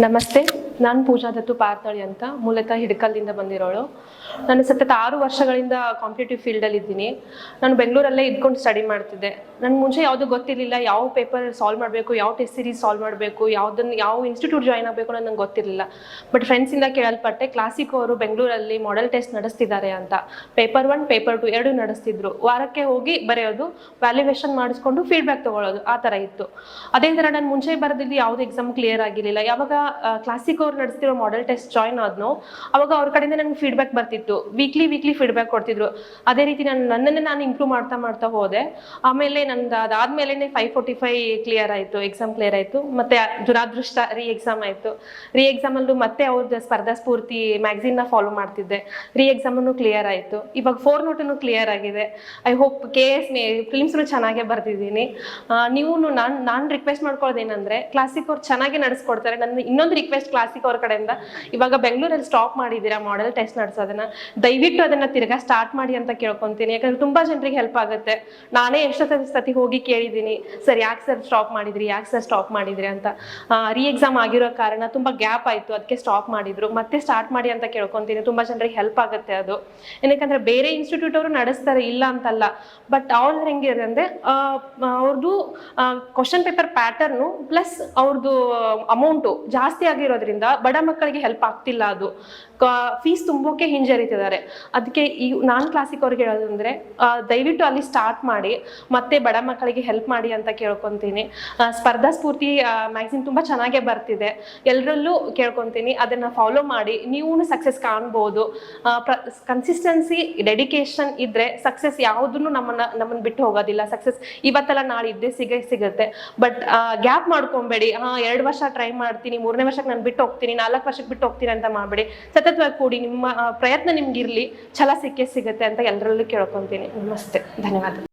ನಮಸ್ತೆ ನಾನು ಪೂಜಾ ದತ್ತು ಪಾರ್ಥಳಿ ಅಂತ ಮೂಲತಃ ಹಿಡ್ಕಲ್ಲಿಂದ ಬಂದಿರೋಳು. ನಾನು ಸತತ ಆರು ವರ್ಷಗಳಿಂದ ಕಾಂಪಿಟೇಟಿವ್ ಫೀಲ್ಡಲ್ಲಿ ಇದ್ದೀನಿ. ನಾನು ಬೆಂಗಳೂರಲ್ಲೇ ಇದ್ಕೊಂಡು ಸ್ಟಡಿ ಮಾಡ್ತಿದ್ದೆ. ನನಗೆ ಮುಂಚೆ ಯಾವುದು ಗೊತ್ತಿರಲಿಲ್ಲ ಯಾವ ಪೇಪರ್ ಸಾಲ್ವ್ ಮಾಡಬೇಕು, ಯಾವ ಟೆಸ್ಟ್ ಸೀರೀಸ್ ಸಾಲ್ವ್ ಮಾಡಬೇಕು ಯಾವುದನ್ನು ಯಾವ ಇನ್ಸ್ಟಿಟ್ಯೂಟ್ ಜಾಯ್ನ್ ಆಗಬೇಕು ಅನ್ನೋದು ನಂಗೆ ಗೊತ್ತಿರಲಿಲ್ಲ. ಬಟ್ ಫ್ರೆಂಡ್ಸಿಂದ ಕೇಳಲ್ಪಟ್ಟೆ ಕ್ಲಾಸಿಕ್ ಅವರು ಬೆಂಗಳೂರಲ್ಲಿ ಮಾಡೆಲ್ ಟೆಸ್ಟ್ ನಡೆಸ್ತಿದ್ದಾರೆ ಅಂತ. ಪೇಪರ್ ಒನ್ ಪೇಪರ್ ಟು ಎರಡು ನಡೆಸ್ತಿದ್ರು. ವಾರಕ್ಕೆ ಹೋಗಿ ಬರೆಯೋದು ವ್ಯಾಲ್ಯೂಯೇಷನ್ ಮಾಡಿಸ್ಕೊಂಡು ಫೀಡ್ಬ್ಯಾಕ್ ತಗೊಳ್ಳೋದು, ಆ ಥರ ಇತ್ತು. ಅದೇ ಥರ ನಾನು ಮುಂಚೆ ಬರೆದಿದ್ದು ಯಾವುದೇ ಎಕ್ಸಾಮ್ ಕ್ಲಿಯರ್ ಆಗಿರಲಿಲ್ಲ. ಯಾವಾಗ ಕ್ಲಾಸಿಕ್ ಅವ್ರು ನಡೆಸ್ತಿರೋ ಮಾಡೆಲ್ ಟೆಸ್ಟ್ ಜಾಯ್ನ್ ಆದ್ನೋ, ಅವಾಗ ಅವ್ರ ಕಡೆಯಿಂದ ನನಗೆ ಫೀಡ್ಬ್ಯಾಕ್ ಬರ್ತಿತ್ತು. ವೀಕ್ಲಿ ವೀಕ್ಲಿ ಫೀಡ್ಬ್ಯಾಕ್ ಕೊಡ್ತಿದ್ರು. ಅದೇ ರೀತಿ ನಾನು, ನನ್ನನ್ನೇ ನಾನು ಇಂಪ್ರೂವ್ ಮಾಡ್ತಾ ಮಾಡ್ತಾ ಹೋದೆ. ಆಮೇಲೆ ನಂದು ಅದಾದ್ಮೇಲೆ ಫೈವ್ ಫೋರ್ಟಿ ಫೈವ್ ಕ್ಲಿಯರ್ ಆಯಿತು ಎಕ್ಸಾಮ್ ಕ್ಲಿಯರ್ ಆಯಿತು. ಮತ್ತೆ ದುರಾದೃಷ್ಟ ರೀ ಎಕ್ಸಾಮ್ ಆಯಿತು. ರೀ ಎಕ್ಸಾಮಲ್ಲೂ ಮತ್ತೆ ಅವ್ರದ್ದು ಸ್ಪರ್ಧಾ ಸ್ಫೂರ್ತಿ ಮ್ಯಾಗ್ಝಿನ್ನ ಫಾಲೋ ಮಾಡ್ತಿದ್ದೆ. ರೀ ಎಕ್ಸಾಮನ್ನು ಕ್ಲಿಯರ್ ಆಯಿತು. ಇವಾಗ ಫೋರ್ ನೋಟನ್ನು ಕ್ಲಿಯರ್ ಆಗಿದೆ. I hope K S may ಫಿಲ್ಮ್ಸ್ನು ಚೆನ್ನಾಗೇ ಬರ್ತಿದ್ದೀನಿ ನೀವು ನಾನು ನಾನು ರಿಕ್ವೆಸ್ಟ್ ಮಾಡ್ಕೊಳ್ಳೋದೇನೆಂದ್ರೆ ಕ್ಲಾಸಿಕ್ ಅವ್ರು ಚೆನ್ನಾಗಿ ನಡೆಸ್ಕೊಡ್ತಾರೆ. ನನ್ನ ಇನ್ನೊಂದು ರಿಕ್ವೆಸ್ಟ್ ಕ್ಲಾಸಿಕ್ ಅವ್ರ ಕಡೆಯಿಂದ. ಇವಾಗ ಬೆಂಗಳೂರಲ್ಲಿ ಸ್ಟಾಪ್ ಮಾಡಿದೀರಾ ಮಾಡೆಲ್ ಟೆಸ್ಟ್ ನಡೆಸೋದನ್ನ? ದಯವಿಟ್ಟು ಅದನ್ನ ತಿರ್ಗಾ ಸ್ಟಾರ್ಟ್ ಮಾಡಿ ಅಂತ ಕೇಳ್ಕೊಂತೀನಿ. ಯಾಕಂದ್ರೆ ತುಂಬಾ ಜನರಿಗೆ ಹೆಲ್ಪ್ ಆಗುತ್ತೆ. ನಾನೇ ಎಷ್ಟೋ ಸತಿ ಹೋಗಿ ಕೇಳಿದೀನಿ ಸರ್, ಯಾಕೆ ಸರ್ ಸ್ಟಾಪ್ ಮಾಡಿದ್ರಿ? ಯಾಕೆ ಸರ್ ಸ್ಟಾಪ್ ಮಾಡಿದ್ರಿ ಅಂತ. ರೀ ಎಕ್ಸಾಮ್ ಆಗಿರೋ ಕಾರಣ ತುಂಬಾ ಗ್ಯಾಪ್ ಆಯ್ತು. ಅದಕ್ಕೆ ಸ್ಟಾಪ್ ಮಾಡಿದ್ರು. ಮತ್ತೆ ಸ್ಟಾರ್ಟ್ ಮಾಡಿ ಅಂತ ಕೇಳ್ಕೊಂತೀನಿ. ತುಂಬಾ ಜನರಿಗೆ ಹೆಲ್ಪ್ ಆಗುತ್ತೆ ಅದು. ಏನಕ್ಕಂದ್ರೆ ಬೇರೆ ಇನ್ಸ್ಟಿಟ್ಯೂಟ್ ಅವರು ನಡೆಸ್ತಾರೆ, ಇಲ್ಲ ಅಂತಲ್ಲ. ಬಟ್ ಅವ್ರ ಹೆಂಗಿದೆ ಅಂದ್ರೆ ಅವ್ರದ್ದು ಕ್ವಶನ್ ಪೇಪರ್ ಪ್ಯಾಟರ್ನು ಪ್ಲಸ್ ಅವ್ರದ್ದು ಅಮೌಂಟು ಜಾಸ್ತಿ ಆಗಿರೋದ್ರಿಂದ ಬಡ ಮಕ್ಕಳಿಗೆ ಹೆಲ್ಪ್ ಆಗ್ತಿಲ್ಲ ಅದು. ಫೀಸ್ ತುಂಬೋಕೆ ಹಿಂಜರಿತಿದ್ದಾರೆ. ಅದಕ್ಕೆ ಈ ನಾನ್ ಕ್ಲಾಸಿಕ್ ಅವ್ರಿಗೆ ಹೇಳೋದಂದ್ರೆ ದಯವಿಟ್ಟು ಅಲ್ಲಿ ಸ್ಟಾರ್ಟ್ ಮಾಡಿ, ಮತ್ತೆ ಬಡ ಮಕ್ಕಳಿಗೆ ಹೆಲ್ಪ್ ಮಾಡಿ ಅಂತ ಕೇಳ್ಕೊತೀನಿ. ಸ್ಪರ್ಧಾ ಸ್ಫೂರ್ತಿ ಮ್ಯಾಗ್ಝಿನ್ ತುಂಬಾ ಚೆನ್ನಾಗೇ ಬರ್ತಿದೆ. ಎಲ್ಲರಲ್ಲೂ ಕೇಳ್ಕೊಂತೀನಿ, ಅದನ್ನ ಫಾಲೋ ಮಾಡಿ ನೀವು ಸಕ್ಸಸ್ ಕಾಣ್ಬೋದು. ಕನ್ಸಿಸ್ಟೆನ್ಸಿ ಡೆಡಿಕೇಶನ್ ಇದ್ರೆ ಸಕ್ಸಸ್ ಯಾವುದನ್ನು ನಮ್ಮನ್ನ ನಮ್ಮನ್ನ ಬಿಟ್ಟು ಹೋಗೋದಿಲ್ಲ. ಸಕ್ಸಸ್ ಇವತ್ತೆಲ್ಲ, ನಾಳೆ ಇದ್ದೇ ಸಿಗೇ ಸಿಗುತ್ತೆ. ಬಟ್ ಗ್ಯಾಪ್ ಮಾಡ್ಕೊಂಬೇಡಿ. ಹಾ, ಎರಡು ವರ್ಷ ಟ್ರೈ ಮಾಡ್ತೀನಿ, ಮೂರನೇ ವರ್ಷಕ್ಕೆ ನಾನು ಬಿಟ್ಟು ಹೋಗ್ತೀನಿ, ನಾಲ್ಕು ವರ್ಷಕ್ಕೆ ಬಿಟ್ಟು ಹೋಗ್ತೀನಿ ಅಂತ ಮಾಡಬೇಡಿ. ಸತತವಾಗಿ ಕೂಡಿ ನಿಮ್ಮ ಪ್ರಯತ್ನ ನಿಮ್ಗಿರ್ಲಿ, ಛಲ ಸಿಕ್ಕೇ ಸಿಗುತ್ತೆ ಅಂತ ಎಲ್ಲರಲ್ಲೂ ಕೇಳ್ಕೊತೀನಿ. ನಮಸ್ತೆ, ಧನ್ಯವಾದ.